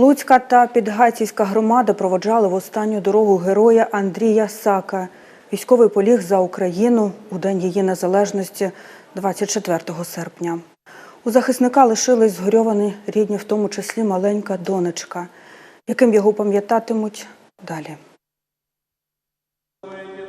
Луцька та Підгайцівська громада проводжали в останню дорогу героя Андрія Сака. Військовий поліг за Україну у День її незалежності 24 серпня. У захисника лишились згорьовані рідні, в тому числі маленька донечка, яким його пам'ятатимуть далі.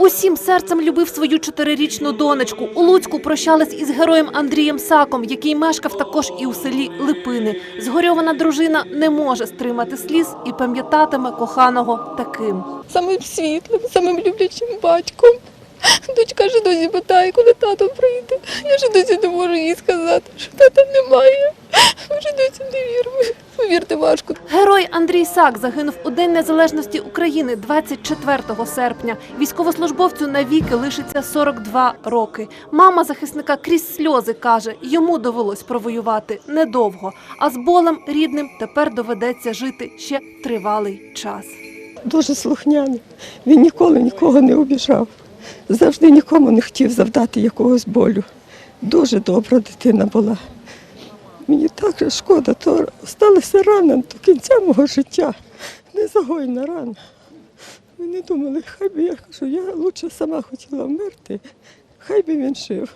Усім серцем любив свою чотирирічну донечку. У Луцьку прощались із героєм Андрієм Саком, який мешкав також і у селі Липини. Згорьована дружина не може стримати сліз і пам'ятатиме коханого таким. самим світлим, самим люблячим батьком. Дочка ж досі питає, коли тато прийде. Я ж досі не можу їй сказати, що тата немає. Ж досі не віримо. Повірте, важко. Герой Андрій Сак загинув у День Незалежності України 24 серпня. Військовослужбовцю навіки лишиться 42 роки. Мама захисника крізь сльози каже, йому довелось провоювати недовго, а з болем рідним тепер доведеться жити ще тривалий час. дуже слухняний. Він ніколи нікого не обіжав. Завжди нікому не хотів завдати якогось болю. Дуже добра дитина була. Мені так же шкода, то сталася рана до кінця мого життя. Незагойна рана. Не думали, хай би я кажу, я лучше сама хотіла вмерти, хай би він жив.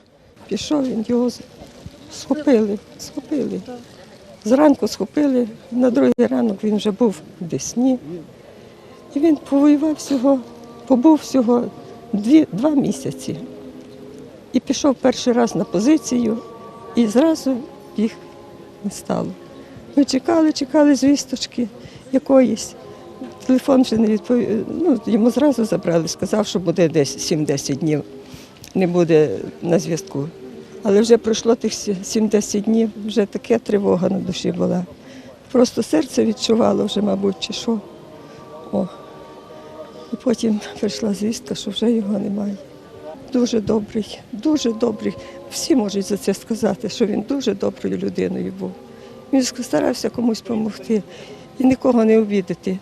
Пішов він, його схопили, схопили. Зранку схопили, на другий ранок він вже був в Десні. І він повоював всього, побув всього дві, два місяці. І пішов перший раз на позицію, і зразу їх не стало. Ми чекали, чекали звісточки якоїсь. Телефон вже не відповів. Ну, йому зразу забрали, сказав, що буде десь 7-10 днів, не буде на зв'язку. Але вже пройшло тих сі- 7-10 днів, вже така тривога на душі була. Просто серце відчувало вже, мабуть, чи що. О. І потім прийшла звістка, що вже його немає. Дуже добрий, дуже добрий. Всі можуть за це сказати, що він дуже доброю людиною був. Він старався комусь допомогти і нікого не обідати.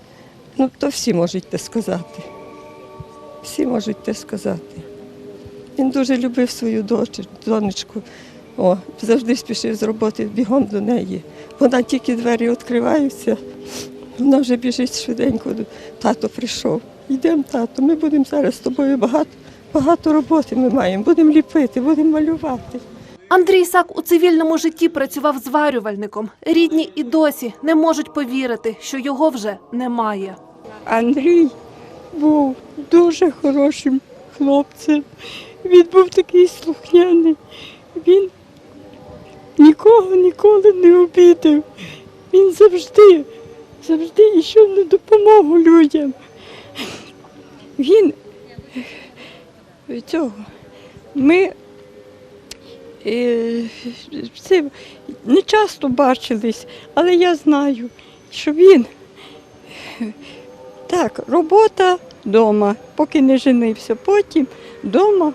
Ну, то всі можуть те сказати. Всі можуть те сказати. Він дуже любив свою донечку. О, завжди спішив з роботи бігом до неї. Вона тільки двері відкриваються, вона вже біжить швиденько. Тато прийшов. Йдемо, тато, ми будемо зараз з тобою багато, багато роботи ми маємо. Будемо ліпити, будемо малювати. Андрій Сак у цивільному житті працював зварювальником. Рідні і досі не можуть повірити, що його вже немає. Андрій був дуже хорошим хлопцем. Він був такий слухняний. Він нікого ніколи не обідав. Він завжди, завжди йшов на допомогу людям. Він цього. Ми е, це не часто бачились, але я знаю, що він так, робота вдома, поки не женився. Потім вдома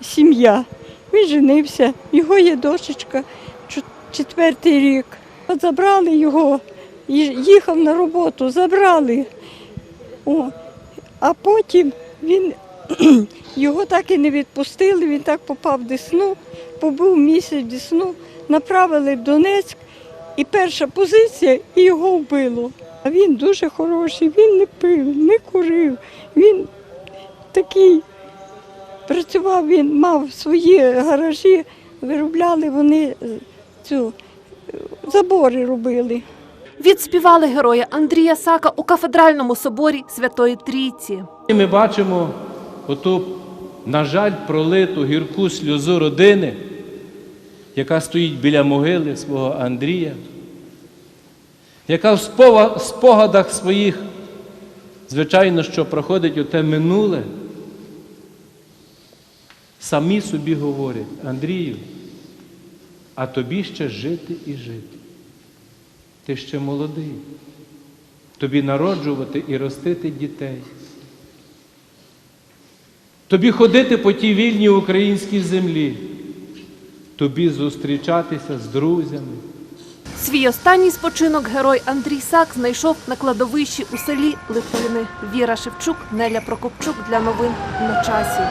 сім'я. Він женився, його є дочечка четвертий рік. От забрали його, їхав на роботу, забрали. О, а потім він його так і не відпустили, він так попав в Десну, побув місяць в Десну, направили в Донецьк, і перша позиція, і його вбило. А він дуже хороший, він не пив, не курив. Він такий працював, він мав свої гаражі, виробляли вони цю забори робили. Відспівали героя Андрія Сака у кафедральному соборі Святої Трійці. Ми бачимо оту, на жаль, пролиту гірку сльозу родини, яка стоїть біля могили свого Андрія, яка в спогадах своїх, звичайно, що проходить оте минуле, самі собі говорять, Андрію, а тобі ще жити і жити. Ти ще молодий. Тобі народжувати і ростити дітей. Тобі ходити по тій вільній українській землі, тобі зустрічатися з друзями. Свій останній спочинок герой Андрій Сак знайшов на кладовищі у селі Липини. Віра Шевчук, Неля Прокопчук для новин на часі.